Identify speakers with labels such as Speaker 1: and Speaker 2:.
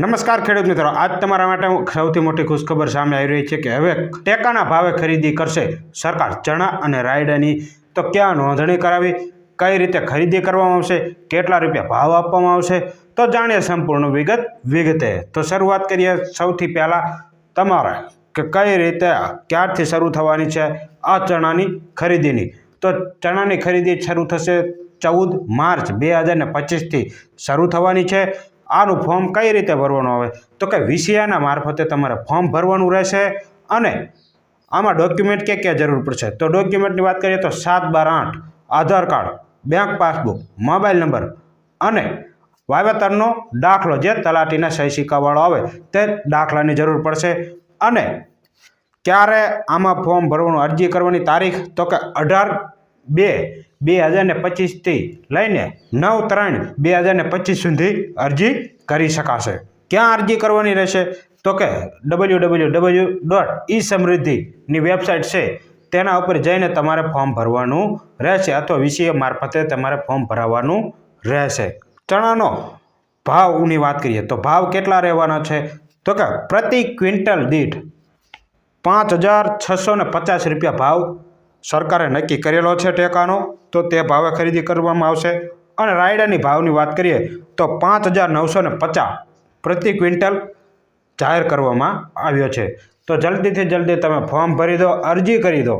Speaker 1: નમસ્કાર ખેડૂત મિત્રો, આજ તમારા માટે સૌથી મોટી ખુશખબર સામે આવી રહી છે કે હવે ટેકાના ભાવે ખરીદી કરશે સરકાર. ચણા અને રાયડાની તો ક્યાં નોંધણી કરાવી, કઈ રીતે ખરીદી કરવામાં આવશે, કેટલા રૂપિયા ભાવ આપવામાં આવશે, તો જાણીએ સંપૂર્ણ વિગત વિગતે. તો શરૂઆત કરીએ સૌથી પહેલાં તમારે કે કઈ રીતે, ક્યારથી શરૂ થવાની છે આ ચણાની ખરીદીની. તો ચણાની ખરીદી શરૂ થશે ચૌદ માર્ચ બે હજાર ને પચીસથી શરૂ થવાની છે. આનું ફોર્મ કઈ રીતે ભરવાનું આવે? તો કે વીસીઆના મારફતે તમારે ફોર્મ ભરવાનું રહેશે અને આમાં ડોક્યુમેન્ટ ક્યાં ક્યાં જરૂર પડશે? તો ડોક્યુમેન્ટની વાત કરીએ તો સાત બાર આઠ, Aadhaar card bank passbook mobile number અને વાવેતરનો દાખલો જે તલાટીના સહી સિક્કાવાળો આવે તે દાખલાની જરૂર પડશે. અને ક્યારે આમાં ફોર્મ ભરવાનું અરજી કરવાની તારીખ? તો કે અઢાર બે બે હજાર ને પચીસથી લઈને નવ ત્રણ બે હજાર ને પચીસ સુધી અરજી કરી શકાશે. ક્યાં અરજી કરવાની રહેશે? તો કે W W W dot e સમૃદ્ધિની website છે, તેના ઉપર જઈને તમારે ફોર્મ ભરવાનું રહેશે અથવા વિષય મારફતે તમારે ફોર્મ ભરાવવાનું રહેશે. ચણાનો ભાવની વાત કરીએ તો ભાવ કેટલા રહેવાનો છે? તો કે પ્રતિ ક્વિન્ટલ દીઠ પાંચ હજાર છસો પચાસ રૂપિયા ભાવ સરકારે નક્કી કરેલો છે ટેકાનો, તો તે ભાવે ખરીદી કરવામાં આવશે. અને રાયડાની ભાવની વાત કરીએ, તો પાંચ હજાર નવસો ને પચાસ પ્રતિ ક્વિન્ટલ જાહેર કરવામાં આવ્યો છે. તો જલ્દીથી જલ્દી તમે ફોર્મ ભરી દો, અરજી કરી દો.